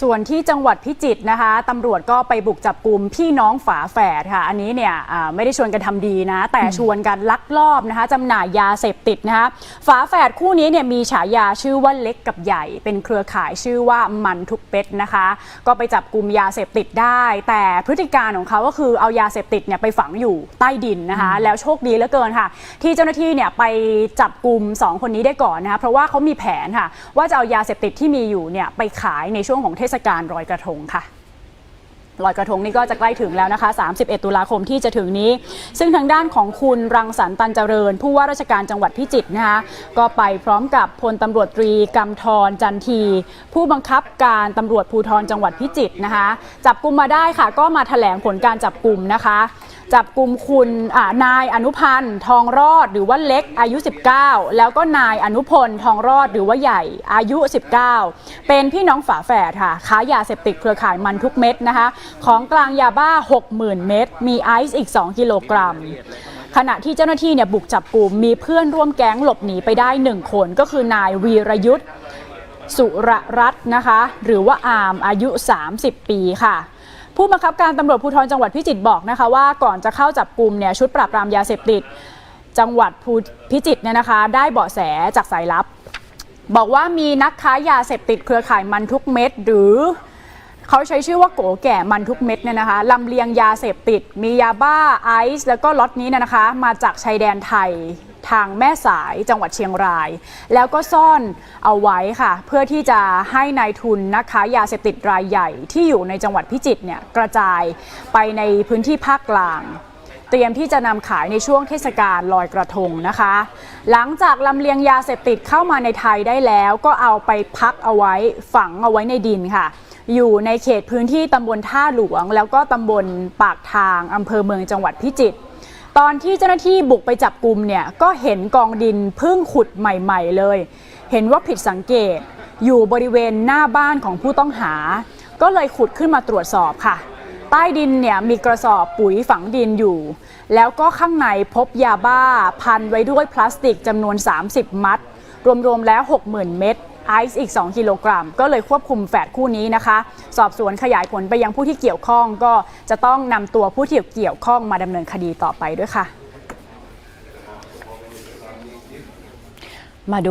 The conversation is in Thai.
ส่วนที่จังหวัดพิจิตรนะคะตำรวจก็ไปบุกจับกลุ่มพี่น้องฝาแฝดค่ะ อันนี้เนี่ยอ่าไม่ได้ชวนกันทำดีนะ แต่ชวนกันลักลอบนะคะจำหน่ายยาเสพติดนะคะฝาแฝดคู่นี้เนี่ยมีฉายาชื่อว่าเล็กกับใหญ่ เป็นเครือข่ายชื่อว่ามันทุกเป็ดนะคะ ก็ไปจับกลุ่มยาเสพติดได้ แต่พฤติการของเขาก็คือเอายาเสพติดเนี่ยไปฝังอยู่ใต้ดินนะคะ แล้วโชคดีเหลือเกินค่ะ ที่เจ้าหน้าที่เนี่ยไปจับกลุ่มสองคนนี้ได้ก่อนนะคะเพราะว่าเขามีแผนค่ะว่าจะเอายาเสพติดที่มีอยู่เนี่ยไปขายในช่วงของเททศกาลลอยกระทงค่ะลอยกระทงนี่ก็จะใกล้ถึงแล้วนะคะ 31 ตุลาคมที่จะถึงนี้ ซึ่งทางด้านของคุณรังสรรค์ตันเจริญ ผู้ว่าราชการจังหวัดพิจิตรนะคะ ก็ไปพร้อมกับพลตำรวจตรีกำธรจันที ผู้บังคับการตำรวจภูธรจังหวัดพิจิตรนะคะ จับกลุ่มมาได้ค่ะ ก็มาแถลงผลการจับกลุ่มนะคะ จับกลุ่มคุณนายอนุพันธ์ทองรอดหรือว่าเล็กอายุ 19 แล้วก็นายอนุพลทองรอดหรือว่าใหญ่อายุ 19 เป็นพี่น้องฝาแฝดค่ะค้ายาเสพติดเครือข่ายมันทุกเม็ดนะคะ ของกลางยาบ้า 60,000 เม็ดมีไอซ์อีก 2 กิโลกรัมขณะที่เจ้าหน้าที่เนี่ยบุกจับกลุ่มมีเพื่อนร่วมแก๊งหลบหนีไปได้1คนก็คือนายวีรยุทธ์สุรรัตน์นะคะ หรือว่าอามอายุ 30 ปีค่ะ ผู้บังคับการตำรวจภูธรจังหวัดพิจิตรบอกนะคะว่าก่อนจะเข้าจับกลุ่มเนี่ยชุดปราบปรามยาเสพติด จังหวัดภูพิจิตรเนี่ยนะคะ ได้เบาะแสจากสายลับ บอกว่ามีนักค้ายาเสพติดเครือข่ายมันทุกเม็ดหรือเขาใช้ชื่อว่าโกแก่มันทุกเม็ดเนี่ยนะคะลำเลียงยาเสพติด มียาบ้าไอซ์แล้วก็ล็อตนี้เนี่ยนะคะ มาจากชายแดนไทย ทางแม่สายจังหวัดเชียงราย แล้วก็ซ่อนเอาไว้ค่ะ เพื่อที่จะให้นายทุนนะคะยาเสพติดรายใหญ่ที่อยู่ในจังหวัดพิจิตรเนี่ยกระจายไปในพื้นที่ภาคกลางเตรียมที่จะนำขายในช่วงเทศกาลลอยกระทงนะคะ หลังจากลำเลียงยาเสพติดเข้ามาในไทยได้แล้ว ก็เอาไปพักเอาไว้ฝังเอาไว้ในดินค่ะ อยู่ในเขตพื้นที่ตำบลท่าหลวง แล้วก็ตำบลปากทางอำเภอเมืองจังหวัดพิจิตร ตอนที่เจ้าหน้าที่บุกไปจับกลุ่มเนี่ยก็เห็นกองดินเพิ่งขุดใหม่ ๆ เลย เห็นว่าผิดสังเกตอยู่บริเวณหน้าบ้านของผู้ต้องหา ก็เลยขุดขึ้นมาตรวจสอบค่ะ ใต้ดินเนี่ยมีกระสอบปุ๋ยฝังดินอยู่ แล้วก็ข้างในพบยาบ้าพันไว้ด้วยพลาสติกจำนวน 30 มัด รวมๆแล้ว 60,000 เม็ด ไอซ์อีก 2 กิโลกรัม ก็เลยควบคุมแฝดคู่นี้นะคะ สอบสวนขยายผลไปยังผู้ที่เกี่ยวข้อง ก็จะต้องนำตัวผู้ที่เกี่ยวข้องมาดำเนินคดีต่อไปด้วยค่ะ มาดู